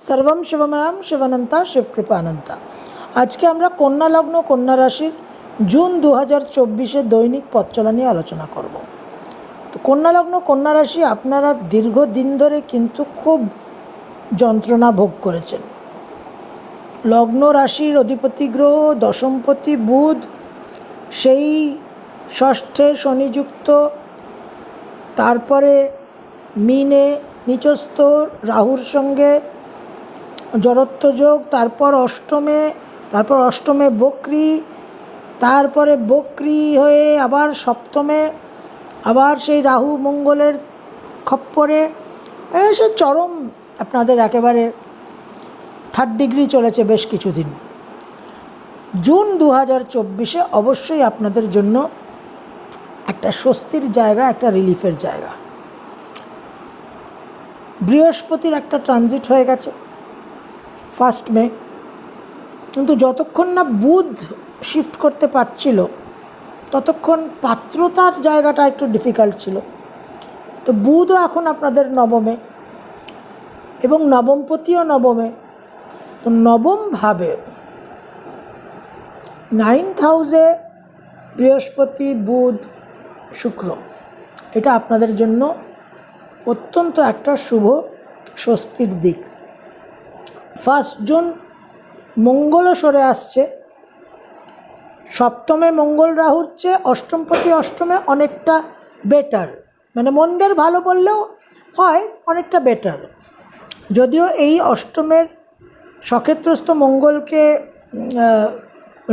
সর্বম শিবময়াম শিবানন্তা শিবকৃপানন্তা। আজকে আমরা কন্যা লগ্ন কন্যা রাশির জুন দু হাজার চব্বিশে দৈনিক পথ চলা নিয়ে আলোচনা করব। তো কন্যা লগ্ন কন্যা রাশি আপনারা দীর্ঘদিন ধরে কিন্তু খুব যন্ত্রণা ভোগ করেছেন। লগ্ন রাশির অধিপতি গ্রহ, দশমপতি বুধ, সেই ষষ্ঠে শনিযুক্ত, তারপরে মিনে, নিচস্থ, রাহুর সঙ্গে জড়ত্ব যোগ তারপর অষ্টমে তারপর অষ্টমে বক্রি, তারপরে বক্রি হয়ে আবার সপ্তমে, আবার সেই রাহু মঙ্গলের খপ্পরে। সে চরম আপনাদের একেবারে থার্ড ডিগ্রি চলেছে বেশ কিছুদিন। জুন দু হাজার চব্বিশে অবশ্যই আপনাদের জন্য একটা স্বস্তির জায়গা, একটা রিলিফের জায়গা। বৃহস্পতির একটা ট্রানজিট হয়ে গেছে। First May. কিন্তু যতক্ষণ না বুধ শিফট করতে পারছিল, ততক্ষণ পাত্রতার জায়গাটা একটু ডিফিকাল্ট ছিল। তো বুধও এখন আপনাদের নবমে এবং নবমপতিও নবমে। তো নবমভাবে নাইন্থ হাউসে বৃহস্পতি, বুধ, শুক্র, এটা আপনাদের জন্য অত্যন্ত একটা শুভ, স্বস্তির দিক। ফার্স্ট জুন মঙ্গলও সরে আসছে। সপ্তমে মঙ্গল রাহুর চেয়ে অষ্টম প্রতি অষ্টমে অনেকটা বেটার মানে মন্দের ভালো বললেও হয়, অনেকটা বেটার যদিও এই অষ্টমের সক্ষেত্রস্থ মঙ্গলকে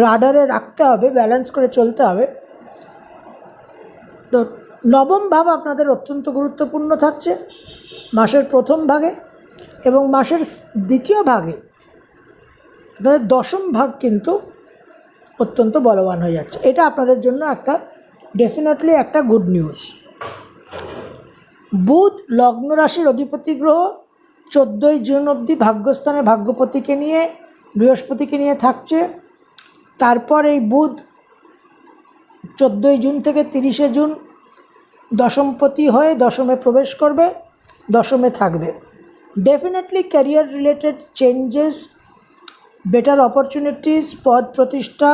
রাডারে রাখতে হবে ব্যালেন্স করে চলতে হবে। তো নবম ভাব আপনাদের অত্যন্ত গুরুত্বপূর্ণ থাকছে। মাসের প্রথম ভাগে এবং মাসের দ্বিতীয় ভাগে আপনাদের দশম ভাগ কিন্তু অত্যন্ত বলবান হয়ে যাচ্ছে। এটা আপনাদের জন্য একটা ডেফিনেটলি একটা গুড নিউজ বুধ লগ্ন রাশির অধিপতি গ্রহ চোদ্দোই জুন অবধি ভাগ্যস্থানে ভাগ্যপতিকে নিয়ে, বৃহস্পতিকে নিয়ে থাকছে। তারপর এই বুধ চোদ্দোই জুন থেকে তিরিশে জুন দশমপতি হয়ে দশমে প্রবেশ করবে, দশমে থাকবে। Definitely career related changes better opportunities পদ প্রতিষ্ঠা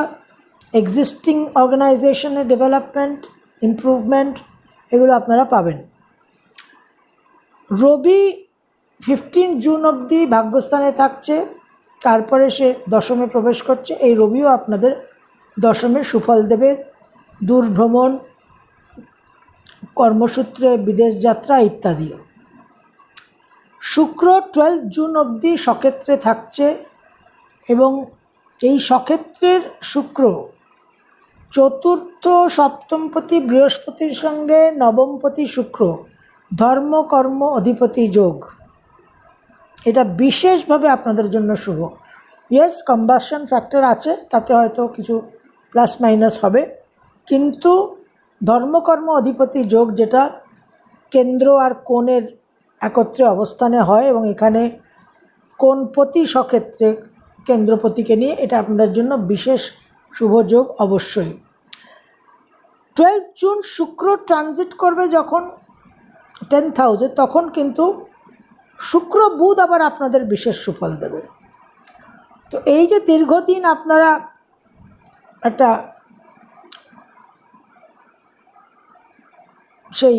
এক্সিস্টিং অর্গানাইজেশনের ডেভেলপমেন্ট ইমপ্রুভমেন্ট এগুলো আপনারা পাবেন। রবি ফিফটিন জুন অবধি ভাগ্যস্থানে থাকছে, তারপরে সে দশমে প্রবেশ করছে, এই রবিও আপনাদের দশমে সুফল দেবে। দূর ভ্রমণ কর্মসূত্রে বিদেশ যাত্রা ইত্যাদি শুক্র টুয়েলভ জুন অবধি সক্ষেত্রে থাকছে এবং এই সক্ষেত্রের শুক্র চতুর্থ সপ্তমপতি বৃহস্পতির সঙ্গে নবমপতি শুক্র ধর্ম, কর্ম, অধিপতি, যোগ। এটা বিশেষভাবে আপনাদের জন্য শুভ। ইয়েস কম্বাসন ফ্যাক্টর আছে, তাতে হয়তো কিছু প্লাস মাইনাস হবে। কিন্তু ধর্মকর্ম অধিপতি, যোগ যেটা কেন্দ্র আর কোণের একত্রে অবস্থানে হয় এবং এখানে কোণপতি সক্ষেত্রে কেন্দ্রপতিকে নিয়ে, এটা আপনাদের জন্য বিশেষ শুভ যোগ অবশ্যই। টুয়েলভ জুন শুক্র ট্রানজিট করবে যখন টেন্থ হাউসে তখন কিন্তু শুক্র বুধ আবার আপনাদের বিশেষ সুফল দেবে। তো এই যে দীর্ঘদিন আপনারা একটা সেই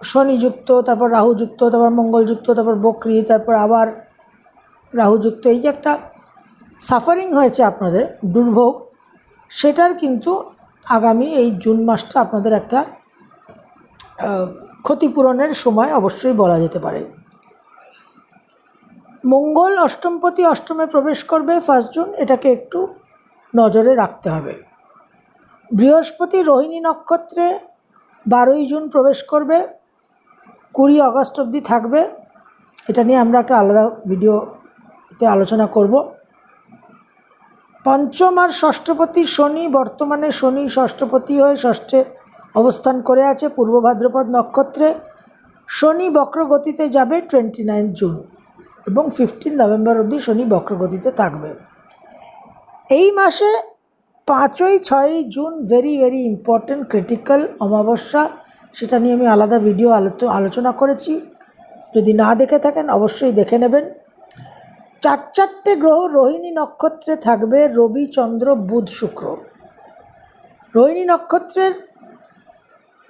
শনিযুক্ত, তারপর রাহুযুক্ত, তারপর মঙ্গলযুক্ত, তারপর বকরি, তারপর আবার রাহুযুক্ত। এই যে একটা সাফারিং হয়েছে আপনাদের, দুর্ভোগ, সেটার কিন্তু আগামী এই জুন মাসটা আপনাদের একটা ক্ষতিপূরণের সময় অবশ্যই বলা যেতে পারে। মঙ্গল অষ্টমপতি অষ্টমে প্রবেশ করবে ফার্স্ট জুন, এটাকে একটু নজরে রাখতে হবে। বৃহস্পতি রোহিণী নক্ষত্রে বারোই জুন প্রবেশ করবে কুড়ি আগস্ট অবধি থাকবে। এটা নিয়ে আমরা একটা আলাদা ভিডিওতে আলোচনা করব। পঞ্চম আর ষষ্ঠপতি শনি বর্তমানে শনি ষষ্ঠপতি হয়ে ষষ্ঠে অবস্থান করে আছে পূর্ব ভাদ্রপদ নক্ষত্রে। শনি বক্রগতিতে যাবে টোয়েন্টি নাইন জুন এবং ফিফটিন নভেম্বর অবধি শনি বক্রগতিতে থাকবে। এই মাসে পাঁচই ছয়ই June very very important critical অমাবস্যা সেটা নিয়ে আমি আলাদা ভিডিও আলোচনা করেছি। যদি না দেখে থাকেন, অবশ্যই দেখে নেবেন। চার চারটে গ্রহ রোহিণী নক্ষত্রে থাকবে, রবি, চন্দ্র, বুধ, শুক্র। রোহিণী নক্ষত্রের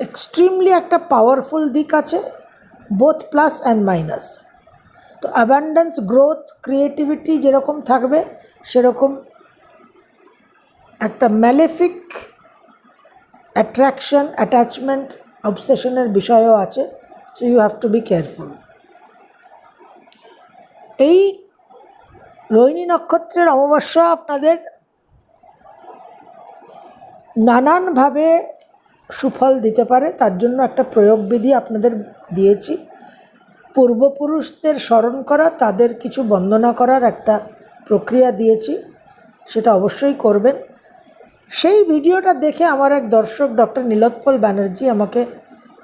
এক্সট্রিমলি একটা পাওয়ারফুল দিক আছে বোথ প্লাস অ্যান্ড মাইনাস তো অ্যাবান্ডেন্স গ্রোথ ক্রিয়েটিভিটি যেরকম থাকবে, সেরকম একটা ম্যালেফিক অ্যাট্রাকশন অ্যাটাচমেন্ট অবসেশনের বিষয়ও আছে so you have to be careful এই রোহিণী নক্ষত্রের অমাবস্যা আপনাদের নানানভাবে সুফল দিতে পারে, তার জন্য একটা প্রয়োগবিধি আপনাদের দিয়েছি। পূর্বপুরুষদের স্মরণ করা, তাদের কিছু বন্দনা করার একটা প্রক্রিয়া দিয়েছি, সেটা অবশ্যই করবেন। সেই ভিডিওটা দেখে আমার এক দর্শক ডক্টর নীলোৎপল ব্যানার্জি আমাকে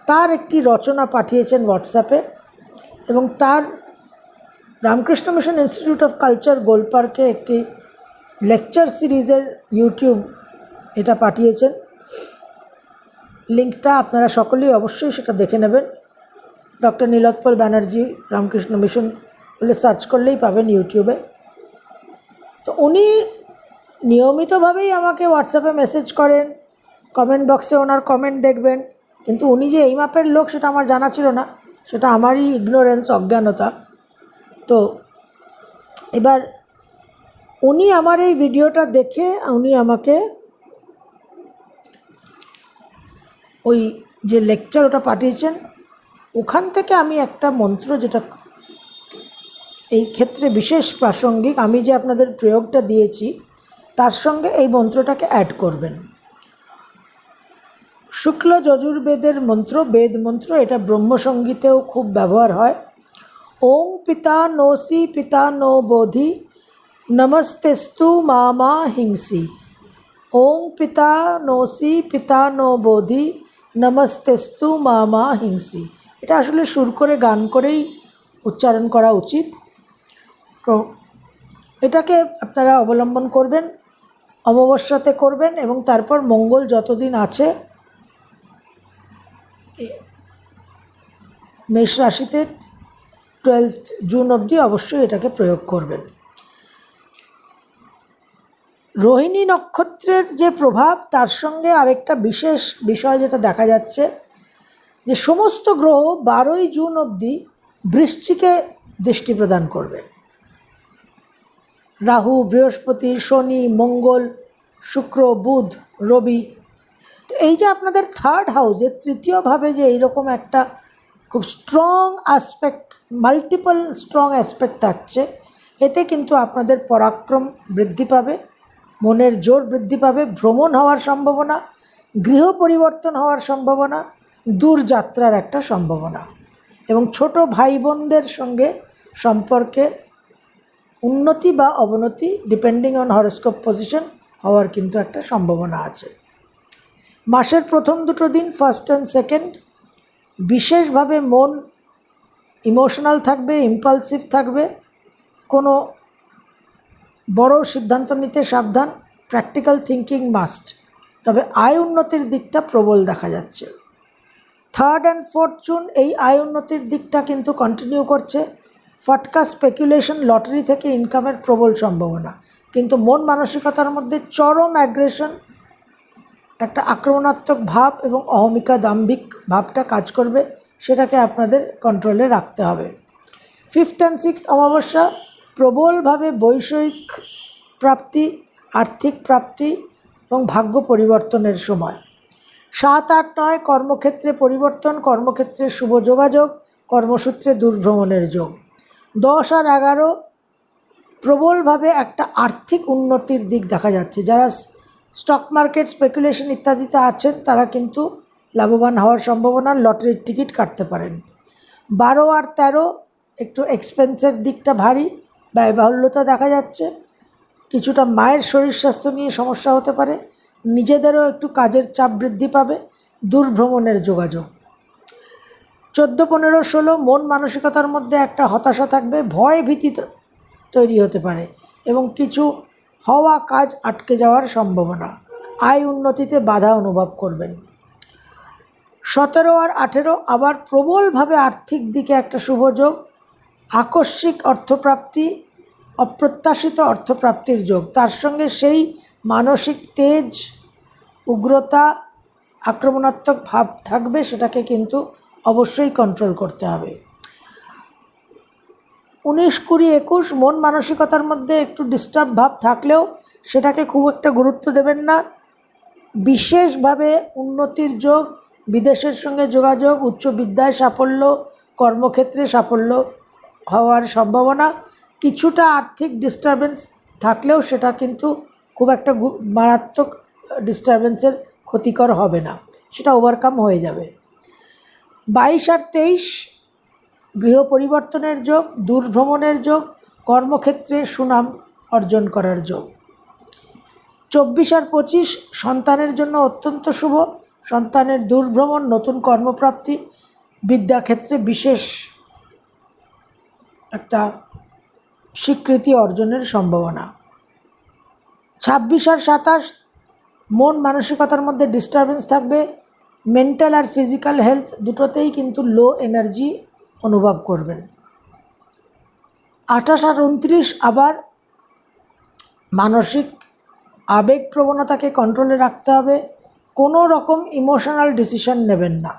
তার একটি রচনা পাঠিয়েছেন হোয়াটসঅ্যাপে এবং তার Ramakrishna Mission Institute of Culture গোলপার্কে একটি লেকচার সিরিজের ইউটিউব এটা পাঠিয়েছেন। লিঙ্কটা আপনারা সকলেই অবশ্যই সেটা দেখে নেবেন। ডক্টর নীলোৎপল ব্যানার্জি রামকৃষ্ণ মিশন বলে সার্চ করলেই পাবেন ইউটিউবে। তো উনি নিয়মিতভাবেই আমাকে হোয়াটসঅ্যাপে মেসেজ করেন কমেন্ট বক্সে ওনার কমেন্ট দেখবেন। কিন্তু উনি যে এই মাপের লোক, সেটা আমার জানা ছিল না। সেটা আমারই ইগনোরেন্স অজ্ঞানতা। তো এবার উনি আমার এই ভিডিওটা দেখে উনি আমাকে ওই যে লেকচার ওটা পাঠিয়েছেন, ওখান থেকে আমি একটা মন্ত্র যেটা এই ক্ষেত্রে বিশেষ প্রাসঙ্গিক, আমি যে আপনাদের প্রয়োগটা দিয়েছি তার সঙ্গে এই মন্ত্রটাকে অ্যাড করবেন। শুক্ল যজুর্বেদের মন্ত্র, বেদ মন্ত্র, এটা ব্রহ্মসঙ্গীতেও খুব ব্যবহার হয়। ওং পিতা নোসি, পিতা নো বোধি নমস্তেস্তু মামা হিংসি। ওং পিতা নোসি, পিতা নো বোধি নমস্তেস্তু মামা হিংসি। এটা আসলে সুর করে, গান করেই উচ্চারণ করা উচিত। তো এটাকে আপনারা অবলম্বন করবেন। অমাবস্যাতে করবেন এবং তারপর মঙ্গল যতদিন আছে, মেষ রাশিতে টুয়েলথ জুন অবধি অবশ্যই এটাকে প্রয়োগ করবেন। রোহিণী নক্ষত্রের যে প্রভাব, তার সঙ্গে আরেকটা বিশেষ বিষয় যেটা দেখা যাচ্ছে, যে সমস্ত গ্রহ বারোই জুন অবধি বৃষ্টিকে দৃষ্টি প্রদান করবে। রাহু, বৃহস্পতি, শনি, মঙ্গল, শুক্র, বুধ, রবি। তো এই যে আপনাদের থার্ড হাউসে তৃতীয়ভাবে যে এইরকম একটা খুব strong aspect multiple strong aspect থাকছে, এতে কিন্তু আপনাদের পরাক্রম বৃদ্ধি পাবে, মনের জোর বৃদ্ধি পাবে, ভ্রমণ হওয়ার সম্ভাবনা, গৃহ পরিবর্তন হওয়ার সম্ভাবনা দূরযাত্রার একটা সম্ভাবনা। এবং ছোট ভাই বোনদের সঙ্গে সম্পর্কে উন্নতি বা অবনতি ডিপেন্ডিং অন হরস্কোপ পজিশন হওয়ার কিন্তু একটা সম্ভাবনা আছে। মাসের প্রথম দুটো দিন ফার্স্ট অ্যান্ড সেকেন্ড বিশেষভাবে মন ইমোশনাল থাকবে ইম্পালসিভ থাকবে, কোনো বড় সিদ্ধান্ত নিতে সাবধান প্র্যাকটিক্যাল থিঙ্কিং মাস্ট তবে আয় উন্নতির দিকটা প্রবল দেখা যাচ্ছে। থার্ড অ্যান্ড ফোর্থ জুন এই আয় উন্নতির দিকটা কিন্তু কন্টিনিউ করছে। ফটকা স্পেকুলেশন লটারি থেকে ইনকামের প্রবল সম্ভাবনা। কিন্তু মন মানসিকতার মধ্যে চরম অ্যাগ্রেশন একটা আক্রমণাত্মক ভাব এবং অহমিকা দাম্ভিক ভাবটা কাজ করবে, সেটাকে আপনাদের কন্ট্রোলে রাখতে হবে। ফিফথ অ্যান্ড সিক্সথ অমাবস্যা, প্রবলভাবে বৈষয়িক প্রাপ্তি, আর্থিক প্রাপ্তি এবং ভাগ্য পরিবর্তনের সময়। সাত, আট, নয়, কর্মক্ষেত্রে পরিবর্তন, কর্মক্ষেত্রে শুভ যোগাযোগ, কর্মসূত্রে দূরভ্রমণের যোগ। দশ আর এগারো প্রবলভাবে একটা আর্থিক উন্নতির দিক দেখা যাচ্ছে। যারা স্টক মার্কেট স্পেকুলেশন ইত্যাদিতে আছেন, তারা কিন্তু লাভবান হওয়ার সম্ভাবনা, লটারির টিকিট কাটতে পারেন। বারো আর তেরো একটু এক্সপেন্সের দিকটা ভারী, ব্যয়বাহুল্যতা দেখা যাচ্ছে। কিছুটা মায়ের শরীর স্বাস্থ্য নিয়ে সমস্যা হতে পারে। নিজেদেরও একটু কাজের চাপ বৃদ্ধি পাবে। দূরভ্রমণের যোগাযোগ। চোদ্দ, পনেরো, ষোলো মন মানসিকতার মধ্যে একটা হতাশা থাকবে, ভয় ভীতি তৈরি হতে পারে এবং কিছু হওয়া কাজ আটকে যাওয়ার সম্ভাবনা। আয় উন্নতিতে বাধা অনুভব করবেন। সতেরো আর আঠেরো আবার প্রবলভাবে আর্থিক দিকে একটা শুভযোগ আকস্মিক অর্থপ্রাপ্তি, অপ্রত্যাশিত অর্থপ্রাপ্তির যোগ। তার সঙ্গে সেই মানসিক তেজ, উগ্রতা, আক্রমণাত্মক ভাব থাকবে, সেটাকে কিন্তু অবশ্যই কন্ট্রোল করতে হবে। উনিশ কুড়ি একুশ মন মানসিকতার মধ্যে একটু ডিস্টার্ব ভাব থাকলেও সেটাকে খুব একটা গুরুত্ব দেবেন না। বিশেষভাবে উন্নতির যোগ, বিদেশের সঙ্গে যোগাযোগ, উচ্চ বিদ্যায় সাফল্য, কর্মক্ষেত্রে সাফল্য হওয়ার সম্ভাবনা, কিছুটা আর্থিক ডিস্টারবেন্স থাকলেও সেটা কিন্তু খুব একটা মারাত্মক ডিস্টারবেন্সের ক্ষতিকর হবে না। সেটা ওভারকাম হয়ে যাবে। বাইশ আর তেইশ, গৃহ পরিবর্তনের যোগ, দূরভ্রমণের যোগ, কর্মক্ষেত্রে সুনাম অর্জন করার যোগ। চব্বিশ আর পঁচিশ, সন্তানের জন্য অত্যন্ত শুভ, সন্তানের দূরভ্রমণ, নতুন কর্মপ্রাপ্তি, বিদ্যাক্ষেত্রে বিশেষ একটা স্বীকৃতি অর্জনের সম্ভাবনা। ছাব্বিশ আর সাতাশ, মন মানসিকতার মধ্যে ডিস্টারবেন্স থাকবে মেন্টাল আর ফিজিক্যাল হেলথ দুটোতেই কিন্তু লো এনার্জি অনুভব করবেন। আঠাশ আর উনত্রিশ আবার মানসিক আবেগ প্রবণতাকে কন্ট্রোলে রাখতে হবে। কোনো রকম ইমোশনাল ডিসিশন নেবেন না।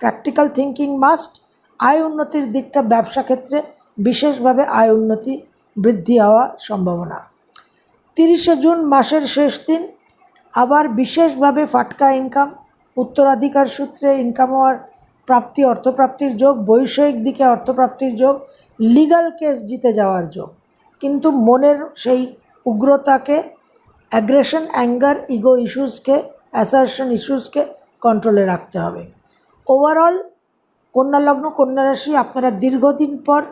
প্র্যাকটিক্যাল থিঙ্কিং মাস্ট আয় উন্নতির দিকটা ব্যবসা ক্ষেত্রে বিশেষভাবে আয় উন্নতি বৃদ্ধি হওয়ার সম্ভাবনা। তিরিশে জুন মাসের শেষ দিন। আবার বিশেষভাবে ফাটকা ইনকাম উত্তরাধিকার সূত্রে ইনকাম হওয়ার প্রাপ্তি, অর্থপ্রাপ্তির যোগ, বৈষয়িক দিকে অর্থপ্রাপ্তির যোগ লিগ্যাল কেস জিতে যাওয়ার যোগ। কিন্তু মনের সেই উগ্রতাকে অ্যাগ্রেশন অ্যাঙ্গার ইগো ইস্যুসকে অ্যাসারশন ইস্যুসকে কন্ট্রোলে রাখতে হবে। ওভারঅল কন্যা লগ্ন, কন্যা রাশি, আপনারা দীর্ঘদিন পর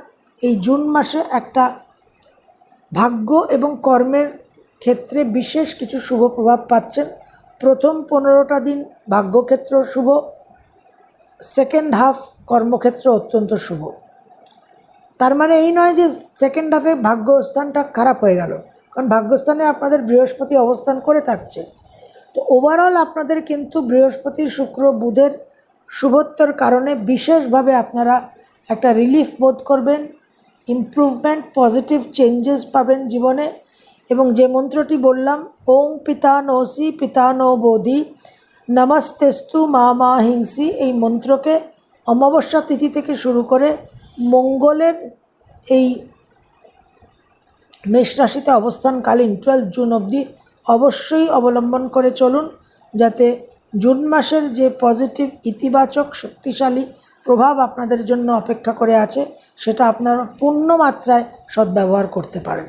এই জুন মাসে একটা ভাগ্য এবং কর্মের ক্ষেত্রে বিশেষ কিছু শুভ প্রভাব পাচ্ছেন। প্রথম পনেরোটা দিন ভাগ্যক্ষেত্র শুভ সেকেন্ড হাফ কর্মক্ষেত্র অত্যন্ত শুভ। তার মানে এই নয় যে সেকেন্ড হাফে ভাগ্যস্থানটা খারাপ হয়ে গেল, কারণ ভাগ্যস্থানে আপনাদের বৃহস্পতি অবস্থান করে থাকছে। তো ওভারঅল আপনাদের কিন্তু বৃহস্পতি, শুক্র, বুধের শুভত্বর কারণে বিশেষভাবে আপনারা একটা রিলিফ বোধ করবেন ইমপ্রুভমেন্ট পজিটিভ চেঞ্জেস পাবেন জীবনে। এবং যে মন্ত্রটি বললাম ওং পিতা নসি পিতা নো বোধি নমস্তেস্তু মা মা হিংসি, এই মন্ত্রকে অমাবস্যা তিথি থেকে শুরু করে মঙ্গলের এই মেষ রাশিতে অবস্থানকালীন টুয়েলভ জুন অবধি অবশ্যই অবলম্বন করে চলুন, যাতে জুন মাসের যে পজিটিভ ইতিবাচক, শক্তিশালী প্রভাব আপনাদের জন্য অপেক্ষা করে আছে, সেটা আপনারা পূর্ণ মাত্রায় সদ্ব্যবহার করতে পারেন।